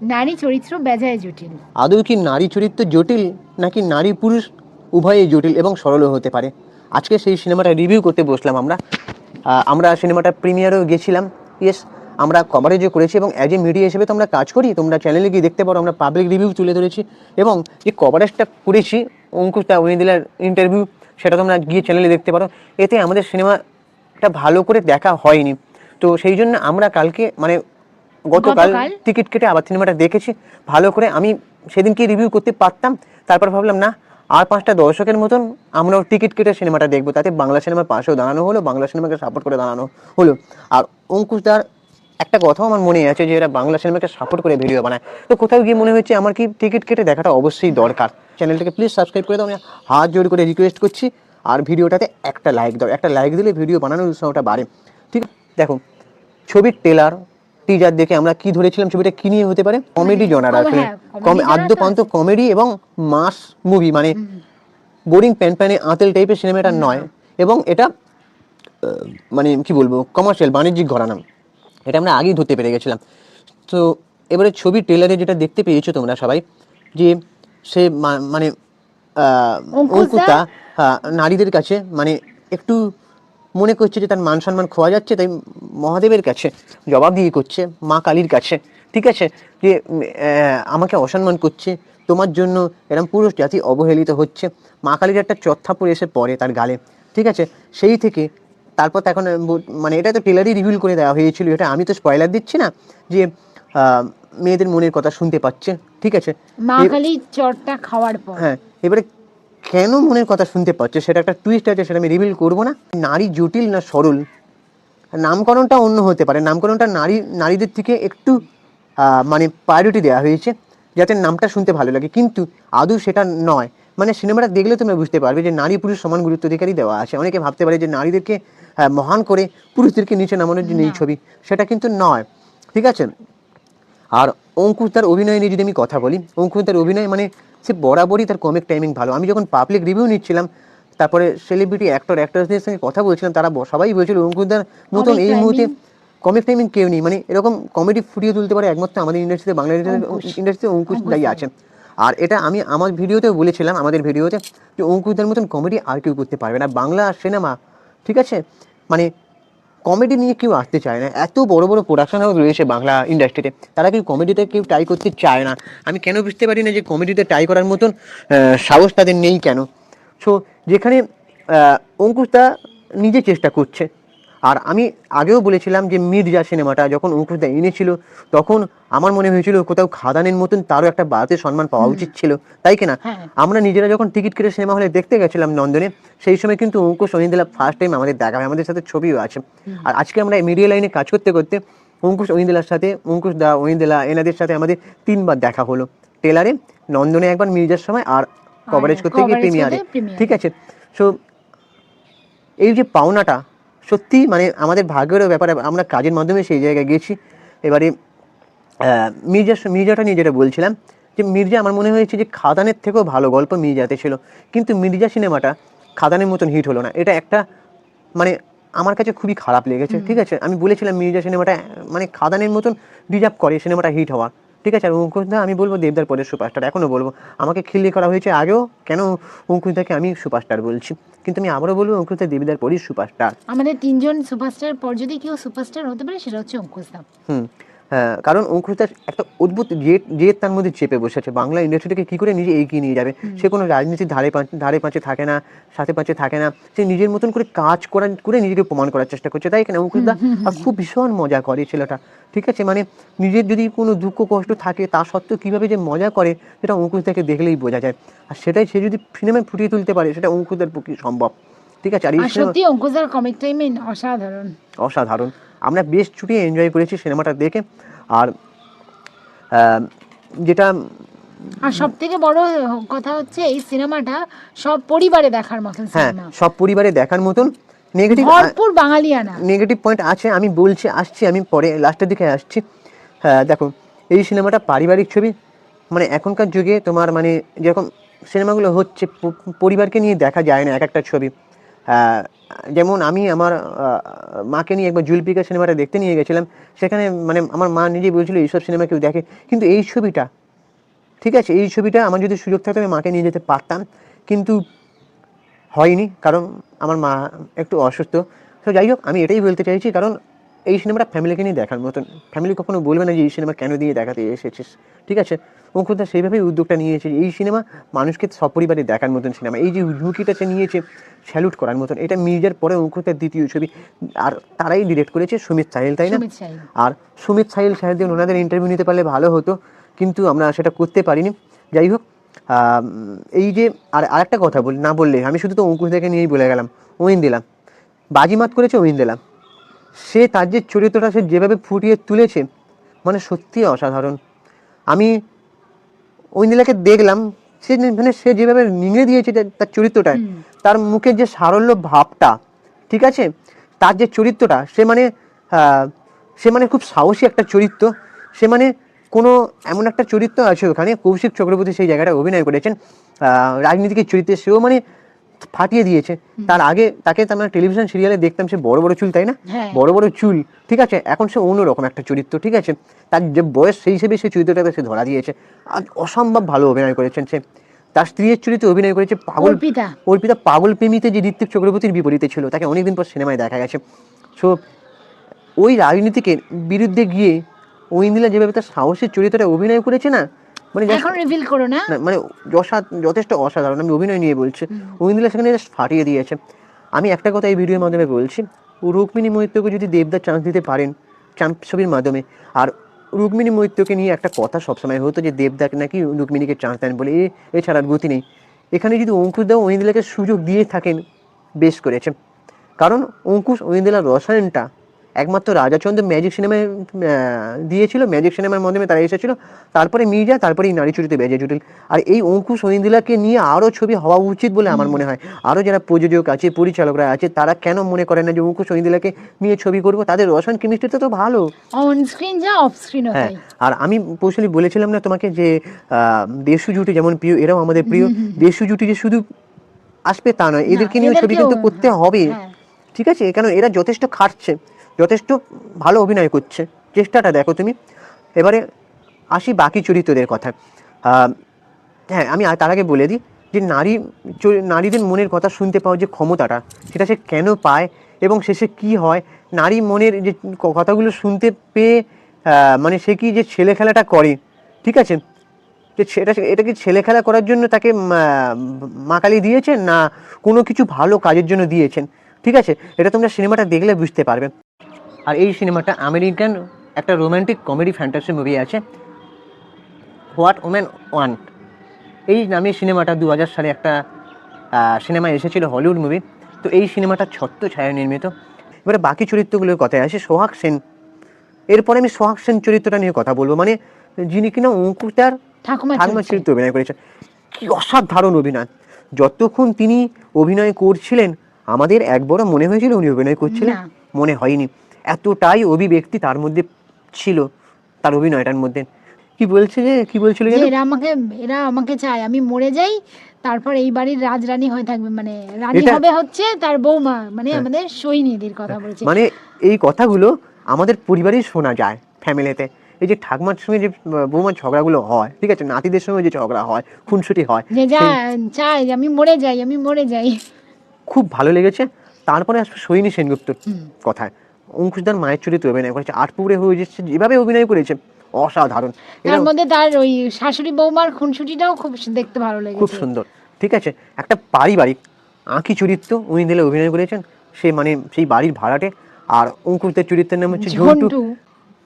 নারী চরিত্র বেজায় জটিল। আদৌ কি নারী চরিত্র জটিল নাকি নারী পুরুষ উভয়ই জটিল এবং সরলও হতে পারে? আজকে সেই সিনেমাটা রিভিউ করতে বসলাম আমরা। আমরা সিনেমাটা প্রিমিয়ারেও গেছিলাম। ইয়েস আমরা কভারেজও করেছি এবং অ্যাজ এ মিডিয়া হিসেবে তো আমরা কাজ করি, তোমরা চ্যানেলে গিয়ে দেখতে পারো, আমরা পাবলিক রিভিউ তুলে ধরেছি এবং যে কভারেজটা করেছি অঙ্কুশটা উইদিলার ইন্টারভিউ সেটা তোমরা গিয়ে চ্যানেলে দেখতে পারো। এতে আমাদের সিনেমাটা ভালো করে দেখা হয়নি। তো সেই জন্য আমরা কালকে মানে গতকাল? টিকিট কেটে আবার সিনেমাটা দেখেছি। ভালো করে আমি সেদিনকে রিভিউ করতে পারতাম। তারপর ভাবলাম না আর পাঁচটা দর্শকের মতন আমরাও টিকিট কেটে সিনেমাটা দেখব। তাতে বাংলা সিনেমার পাশেও দাঁড়ানো হলো বাংলা সিনেমাকে সাপোর্ট করে দাঁড়ানো হলো। আর অঙ্কুশদার একটা কথাও আমার মনে আছে যে এরা বাংলা সিনেমাকে সাপোর্ট করে ভিডিও বানায়। তো কোথাও গিয়ে মনে হচ্ছে আমার কি টিকিট কেটে দেখাটা অবশ্যই দরকার? চ্যানেলটাকে প্লিজ সাবস্ক্রাইব করে দাও। আমি হাত জোর করে রিকোয়েস্ট করছি। আর ভিডিওটাতে একটা লাইক দাও। একটা লাইক দিলে ভিডিও বানানোর উৎসাহটা বাড়ে। ঠিক দেখো ছবির টেলার টিজার দেখে আমরা কি ধরেছিলাম ছবিটা কি নিয়ে হতে পারে? কমেডি জনার আসলে হ্যাঁ, comedy আদ্য পান্ত কমেডি এবং মাস মুভি মানে বোরিং প্যান প্যানে আঁতেল টাইপের সিনেমাটা নয়। এবং এটা মানে কি বলব কমার্শিয়াল বাণিজ্যিক ঘরানা। এটা আমরা আগেই ধরতে পেরে গেছিলাম। তো এবারে ছবির ট্রেলারে যেটা দেখতে পেয়েছ তোমরা সবাই যে সে মানে? অঙ্কুশদা আহ, নারীদের কাছে মানে একটু মনে করছে যে তার মান সম্মান খোয়া যাচ্ছে তাই মহাদেবের কাছে জবাব দিয়ে করছে মা কালীর কাছে ঠিক আছে? যে আমাকে অসম্মান করছে তোমার জন্য এরম পুরুষ জাতি অবহেলিত হচ্ছে। মা কালীর একটা চত্থাপুর এসে পড়ে তার গালে ঠিক আছে? সেই থেকে তারপর তো এখন মানে এটা তো টেলারই রিভিল করে দেওয়া হয়েছিল এটা আমি তো স্পয়লার দিচ্ছি না যে মেয়েদের মনের কথা শুনতে পাচ্ছে ঠিক আছে? মা কালী চটটা খাওয়ার পর। হ্যাঁ এবারে কেন মনের কথা শুনতে পাচ্ছে? সেটা একটা টুইস্ট আছে সেটা আমি রিভিল করব না। নারী জটিল না সরল? নামকরণটা অন্য হতে পারে। নামকরণটা নারী নারীদের থেকে একটু মানে প্রায়োরিটি দেওয়া হয়েছে যাতে নামটা শুনতে ভালো লাগে। কিন্তু আদৌ সেটা নয়। মানে সিনেমাটা দেখলে তোমরা বুঝতে পারবে যে নারী পুরুষ সমান গুরুত্বাধিকারী দেওয়া আছে। অনেকে ভাবতে পারে যে নারীদেরকে মহান করে পুরুষদেরকে নিচে নামানোর জন্য এই ছবি সেটা কিন্তু নয়। ঠিক আছে? আর অঙ্কুশ তার অভিনয় নিয়ে যদি আমি কথা বলি অঙ্কুশ তার অভিনয় মানে সে বরাবরই তার কমিক টাইমিং ভালো। আমি যখন পাবলিক রিভিউ নিচ্ছিলাম তারপরে সেলিব্রিটি অ্যাক্টর অ্যাক্টরসদের সঙ্গে কথা বলছিলাম তারা সবাই বলছিল অঙ্কুশদার মতন এই মুহূর্তে? কমিক টাইমিং কেউ নেই। মানে এরকম কমেডি ফুটিয়ে তুলতে পারে একমাত্র আমাদের ইন্ডাস্ট্রিতে বাংলা ইন্ডাস্ট্রিতে অঙ্কুশ। দায়ী আছেন আর এটা আমি আমার ভিডিওতেও বলেছিলাম আমাদের ভিডিওতে যে অঙ্কুশদার মতন কমেডি আর কেউ করতে পারবে না। বাংলা সিনেমা ঠিক আছে? মানে কমেডি নিয়ে কেউ আসতে চায় না। এত বড় বড় প্রোডাকশন হাউস রয়েছে বাংলা ইন্ডাস্ট্রিতে তারা কেউ কমেডিতে কেউ ট্রাই করতে চায় না। আমি কেন বুঝতে পারি না যে কমেডিতে ট্রাই করার মতন সাহস তাদের নেই কেন? সো যেখানে অঙ্কুশদা নিজে চেষ্টা করছে। আর আমি আগেও বলেছিলাম যে মির্জা সিনেমাটা যখন অঙ্কুশদা এনেছিল তখন আমার মনে হয়েছিল কোথাও খাদানের মতন তারও একটা ভারতের সম্মান পাওয়া উচিত ছিল। তাই কিনা হ্যাঁ। আমরা নিজেরা যখন টিকিট কেটে সিনেমা হলে দেখতে গেছিলাম নন্দনে সেই সময় কিন্তু অঙ্কুশ অনিন্দিলা ফার্স্ট টাইম আমাদের দেখা হয় আমাদের সাথে ছবিও আছে। আর আজকে আমরা মিডিয়া লাইনে কাজ করতে করতে অঙ্কুশ অনিন্দিলার সাথে অঙ্কুশ দা অনিন্দিলা এনাদের সাথে আমাদের তিনবার দেখা হলো। টেলারে নন্দনে একবার মির্জার সময় আর কভারেজ করতে গিয়ে প্রিমিয়ারে ঠিক আছে। সো এই যে পাওনাটা সত্যি মানে আমাদের ভাগ্যেরও ব্যাপারে আমরা কাজের মাধ্যমে সেই জায়গায় গেছি এবারে মির্জা মির্জাটা নিয়ে যেটা বলছিলাম যে মির্জা আমার মনে হয়েছে যে খাদানের থেকেও ভালো গল্প মির্জাতে ছিল। কিন্তু মির্জা সিনেমাটা খাদানের মতন হিট হলো না। এটা একটা মানে আমার কাছে খুবই খারাপ লেগেছে। ঠিক আছে? আমি বলেছিলাম মির্জা সিনেমাটা মানে খাদানের মতন ডিজার্ভ করে সিনেমাটা হিট হওয়া। ঠিক আছে আর অঙ্কুশদা আমি বলব দেবদার পরের সুপারস্টার এখনও বলব। আমাকে খিল্লি করা হয়েছে আগেও কেন অঙ্কুশদাকে আমি সুপারস্টার বলছি? কিন্তু আমি আবারও বলব অঙ্কুশদা দেবদার পরই সুপারস্টার। আমাদের তিনজন সুপারস্টার পর যদি কেউ সুপারস্টার হতে পারে সেটা হচ্ছে অঙ্কুশদা হুম হ্যাঁ কারণ অঙ্কুশদার একটা অদ্ভুত জেদ জেদ তার মধ্যে চেপে বসেছে বাংলা ইন্ডাস্ট্রিটাকে কী করে নিজে এগিয়ে নিয়ে যাবে? সে কোনো রাজনীতির ধারে পাঁচ- ধারে পাঁচে থাকে না সাথে পাঁচে থাকে না। সে নিজের মতন করে কাজ করা করে নিজেকে প্রমাণ করার চেষ্টা করছে। তাই কেন অঙ্কুশদা খুব ভীষণ মজা করে ছেলেটা। ঠিক আছে? মানে নিজের যদি কোনো দুঃখ কষ্ট থাকে তা সত্ত্বেও কীভাবে যে মজা করে সেটা অঙ্কুশদাকে দেখলেই বোঝা যায়। আর সেটাই সে যদি সিনেমায় ফুটিয়ে তুলতে পারে সেটা অঙ্কুশদার পক্ষে সম্ভব। ঠিক আছে? আর সত্যি অঙ্কুশদার কমিক টাইমিং অসাধারণ। অসাধারণ। আমরা বেশ ছুটিয়ে এনজয় করেছি সিনেমাটা দেখে। আর যেটা আর সব থেকে বড় কথা হচ্ছে এই সিনেমাটা সব পরিবারে দেখার মতন হ্যাঁ সব পরিবারে দেখার মতন। নেগেটিভ ভরপুর বাঙালিয়ানা নেগেটিভ পয়েন্ট আছে আমি বলছি আসছি আমি পরে লাস্টের দিকে আসছি। হ্যাঁ দেখো এই সিনেমাটা পারিবারিক ছবি। মানে এখনকার যুগে তোমার মানে যেরকম সিনেমাগুলো হচ্ছে পরিবারকে নিয়ে দেখা যায় না এক একটা ছবি। আহ, যেমন আমি আমার মাকে নিয়ে একবার জুলপিকা সিনেমাটা দেখতে নিয়ে গেছিলাম। সেখানে মানে আমার মা নিজেই বলছিল এইসব সিনেমা কেউ দেখে? কিন্তু এই ছবিটা ঠিক আছে এই ছবিটা আমার যদি সুযোগ থাকতো আমি মাকে নিয়ে যেতে পারতাম। কিন্তু হয়নি কারণ আমার মা একটু অসুস্থ। তো যাই হোক আমি এটাই বলতে চাইছি কারণ এই সিনেমাটা ফ্যামিলিকে নিয়ে দেখার মতন। ফ্যামিলি কখনো বলবে না যে এই সিনেমা কেন দিয়ে দেখাতে এসেছিস? ঠিক আছে? অঙ্কুরদা সেইভাবেই উদ্যোগটা নিয়েছে। এই সিনেমা মানুষকে সপরিবারে দেখার মতন সিনেমা। এই যে ঝুঁকিটা সে নিয়েছে স্যালুট করার মতন। এটা মির্জার পরে অঙ্কুরদার দ্বিতীয় ছবি। আর তারাই ডিরেক্ট করেছে সুমিত সাহিল তাই না? আর সুমিত সাহিল সাহেবদের ওনাদের ইন্টারভিউ নিতে পারলে ভালো হতো কিন্তু আমরা সেটা করতে পারিনি। যাই হোক এই যে আর আরেকটা কথা বলি না বললে আমি শুধু তো অঙ্কুশদাকে নিয়েই বলে গেলাম ওইন দিলাম। বাজিমাত করেছে ওইন দিলাম। সে তার যে চরিত্রটা সে যেভাবে ফুটিয়ে তুলেছে মানে সত্যি অসাধারণ। আমি ঐন্দিলাকে দেখলাম সে মানে সে যেভাবে নিংড়ে দিয়েছে তার- তার চরিত্রটায় তার মুখের যে সারল্য ভাবটা ঠিক আছে? তার যে চরিত্রটা সে মানে সে মানে খুব সাহসী একটা চরিত্র সে মানে কোনো এমন একটা চরিত্র আছে ওখানে কৌশিক চক্রবর্তী সেই জায়গাটা অভিনয় করেছেন। আহ, রাজনীতিকের চরিত্রে সেও মানে ফাটিয়ে দিয়েছে। তার আগে তাকে তো আমরা টেলিভিশন সিরিয়ালে দেখতাম সে বড় বড় চুল তাই না? হ্যাঁ। বড় বড় চুল ঠিক আছে? এখন সে অন্যরকম একটা চরিত্র ঠিক আছে? তার যে বয়স সেই হিসেবে সেই চরিত্রটাকে সে ধরা দিয়েছে। আর অসম্ভব ভালো অভিনয় করেছেন সে। তার স্ত্রীর চরিত্রে অভিনয় করেছে পাগল। অর্পিতা। পাগল প্রেমীতে যে ঋত্বিক চক্রবর্তীর বিপরীতে ছিল তাকে অনেকদিন পর সিনেমায় দেখা গেছে। সো ওই রাজনীতিকে বিরুদ্ধে গিয়ে ঐন্দিলা যেভাবে তার সাহসের চরিত্রটা অভিনয় করেছে না মানে এখন রিভিল করো না। মানে যথেষ্ট অসাধারণ আমি অভিনয় নিয়ে বলছি। ঐন্দিলা সেখানে জাস্ট ফাটিয়ে দিয়েছে। আমি একটা কথা এই ভিডিওর মাধ্যমে বলছি রুক্মিণী মৈত্রকে যদি দেবদার চান্স দিতে পারেন চাম্প ছবির মাধ্যমে আর রুক্মিণী মৈত্রকে নিয়ে একটা কথা সবসময় হতো যে দেবদাকে নাকি রুক্মিণীকে চান্স দেন বলে এ- এছাড়া গতি নেই। এখানে যদি অঙ্কুশ দাও ঐন্দিলাকে সুযোগ দিয়ে থাকেন বেশ করেছে। কারণ অঙ্কুশ ঐন্দিলার রসায়নটা একমাত্র রাজাচন্দ্র ম্যাজিক সিনেমায় দিয়েছিল ম্যাজিক সিনেমার মাধ্যমে তারা এসেছিল। তারপরে মির্জা তারপরে এই নারী চরিত্রে বেজে জুটিল। আর এই অঙ্কুশ ঐন্দিলাকে নিয়ে আরও ছবি হওয়া উচিত বলে আমার মনে হয়। আরও যারা প্রযোজক আছে পরিচালকরা আছে তারা কেন মনে করে না যে অঙ্কুশ ঐন্দিলাকে নিয়ে ছবি করব? তাদের রসায়ন কেমিস্ট্রিটা তো ভালো। অন স্ক্রিন যা অফ হ্যাঁ আর আমি কৌশলী বলেছিলাম না তোমাকে যে আহ, দেশু জুটি যেমন প্রিয় এরাও আমাদের প্রিয়। দেশু জুটি যে শুধু আসবে তা নয় এদেরকে নিয়েও ছবি কিন্তু করতে হবে। হ্যাঁ। ঠিক আছে? কারণ এরা যথেষ্ট খাটছে। যথেষ্ট ভালো অভিনয় করছে। চেষ্টাটা দেখো তুমি। এবারে আসি বাকি চরিত্রদের কথা। হ্যাঁ আমি তার আগে বলে দিই যে নারী নারীদের মনের কথা শুনতে পাওয়ার যে ক্ষমতাটা, সেটা সে কেন পায় এবং শেষে কি হয়? নারী মনের যে কথাগুলো শুনতে পেয়ে মানে সে কি যে ছেলে খেলাটা করে, ঠিক আছে? যে সেটা এটা কি ছেলে খেলা করার জন্য তাকে মাকালি দিয়েছেন না কোনো কিছু ভালো কাজের জন্য দিয়েছেন? ঠিক আছে? এটা তোমরা সিনেমাটা দেখলে বুঝতে পারবে। আর এই সিনেমাটা আমেরিকান একটা রোমান্টিক কমেডি ফ্যান্টাসি মুভি আছে হোয়াট ওম্যান ওয়ান্ট এই নামে সিনেমাটা দু হাজার সালে একটা সিনেমা এসেছিল হলিউড মুভি তো এই সিনেমাটা ছত্র ছায়া নির্মিত। এবারে বাকি চরিত্রগুলোর কথায় আসে সোহাগ সেন। এরপরে আমি সোহাগ সেন চরিত্রটা নিয়ে কথা বলব। মানে যিনি কিনা অঙ্কুশদার ঠাকুমা। চরিত্রে। অভিনয় করেছেন। কি অসাধারণ অভিনয়। যতক্ষণ তিনি অভিনয় করছিলেন আমাদের একবারও মনে হয়েছিল উনি অভিনয় করছিলেন মনে হয়নি। এতটাই অভিব্যক্তি তার মধ্যে ছিল তার অভিনয়টার মধ্যে। কি বলছে যে কি বলছিল এরা আমাকে এরা আমাকে চায় আমি মরে যাই তারপর এই বাড়ির রাজরানী হয়ে থাকবে মানে রানী হবে হচ্ছে তার বৌমা মানে আমাদের সৈনিধির কথা বলছে। মানে এই কথাগুলো আমাদের পরিবারেই শোনা যায় ফ্যামিলিতে। এই যে ঠাকুমার সঙ্গে যে বৌমার ঝগড়াগুলো হয় ঠিক আছে নাতিদের সঙ্গে যে ঝগড়া হয় খুনসুটি হয় যে যা চাই আমি মরে যাই আমি মরে যাই। খুব ভালো লেগেছে। তারপরে আসবে সৈনী সেনগুপ্তর কথায়। অঙ্কুশদার মায়ের চরিত্রে অভিনয় করেছে। আটপুরে হয়ে যাচ্ছে যেভাবে অভিনয় করেছে। অসাধারণ। তার মধ্যে তার ওই শাশুড়ি বৌমার খুনসুটিটাও খুব দেখতে ভালো লেগেছে। খুব সুন্দর। ঠিক আছে একটা পারিবারিক আঁকি চরিত্র উনি দিলে অভিনয় করেছেন। সে মানে সেই বাড়ির ভাড়াটে। আর অঙ্কুশদের চরিত্রের নাম হচ্ছে ঝন্টু। ঝন্টু।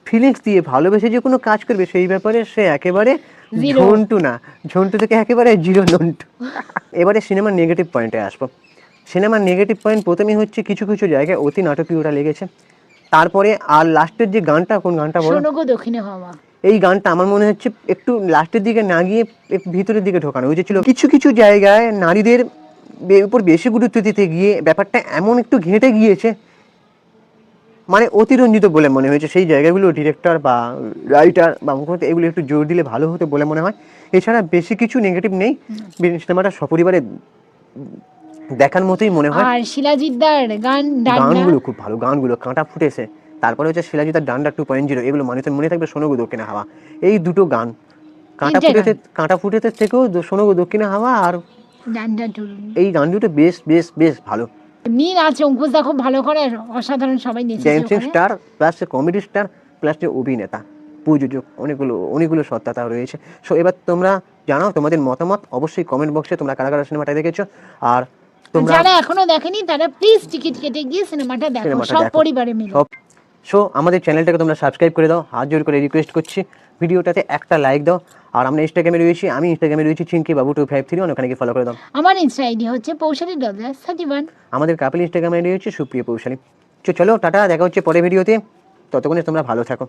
ফিলিংস দিয়ে ভালোবেসে যে কোনো কাজ করবে সেই ব্যাপারে সে একেবারে ঝন্টু না। ঝন্টু থেকে একেবারে জিরো নন্টু এবারে সিনেমার নেগেটিভ পয়েন্টে আসব। সিনেমার নেগেটিভ পয়েন্ট প্রথমেই হচ্ছে কিছু কিছু জায়গায় অতি নাটকীয়টা লেগেছে। তারপরে আর লাস্টের যে গানটা কোন গানটা বলো? শোনো দক্ষিণে হওয়া। এই গানটা আমার মনে হচ্ছে একটু লাস্টের দিকে না গিয়ে ভিতরের দিকে ঢোকানো। উচিত ছিল কিছু কিছু জায়গায় নারীদের উপর বেশি গুরুত্ব দিতে গিয়ে ব্যাপারটা এমন একটু ঘেঁটে গিয়েছে মানে অতিরঞ্জিত বলে মনে হয়েছে। সেই জায়গাগুলো ডিরেক্টর বা রাইটার বা মুখপাত্র এগুলো একটু জোর দিলে ভালো হতো বলে মনে হয়। এছাড়া বেশি কিছু নেগেটিভ নেই। সিনেমাটা সপরিবারে দেখার মতোই মনে হয়। আর শিলাজিদ্দার গান ডান্ডা। গানগুলো খুব ভালো গানগুলো কাঁটা ফুটেছে। তারপরে হচ্ছে শিলাজিতার ডান্ডা টু পয়েন্ট জিরো এগুলো মানুষের মনে থাকবে শোনো গো দক্ষিণে হাওয়া। এই দুটো গান কাঁটা ফুটেতে কাঁটা ফুটেতে থেকেও শোনো দক্ষিণে হাওয়া আর এই গান দুটো বেশ বেশ বেশ ভালো। এমনি নাচ খুব ভালো করে অসাধারণ সবাই dancing star plus comedy star plus অভিনেতা প্রযোজক অনেকগুলো অনেকগুলো সত্তা তার রয়েছে। সো এবার তোমরা জানাও তোমাদের মতামত অবশ্যই কমেন্ট বক্সে তোমরা কারা কারা সিনেমাটা দেখেছ আর যারা এখনও দেখেনি তারা প্লিজ টিকিট কেটে গিয়ে সিনেমাটা দেখো সব পরিবারে মিলে। সো আমাদের চ্যানেলটাকে তোমরা সাবস্ক্রাইব করে দাও হাত জোর করে রিকোয়েস্ট করছি। ভিডিওটাতে একটা লাইক দাও। আর আমরা ইনস্টাগ্রামে রয়েছি আমি ইনস্টাগ্রামে রয়েছি চিনকি বাবু টু ফাইভ থ্রি ওখানে গিয়ে ফলো করে দাও। আমার ইনস্টা আইডি হচ্ছে পৌশালী থার্টি ওয়ান আমাদের কাপিল ইনস্টাগ্রামে রয়েছে সুপ্রিয় পৌশালী তো চলো টাটা দেখা হচ্ছে পরে ভিডিওতে ততক্ষণে তোমরা ভালো থাকো।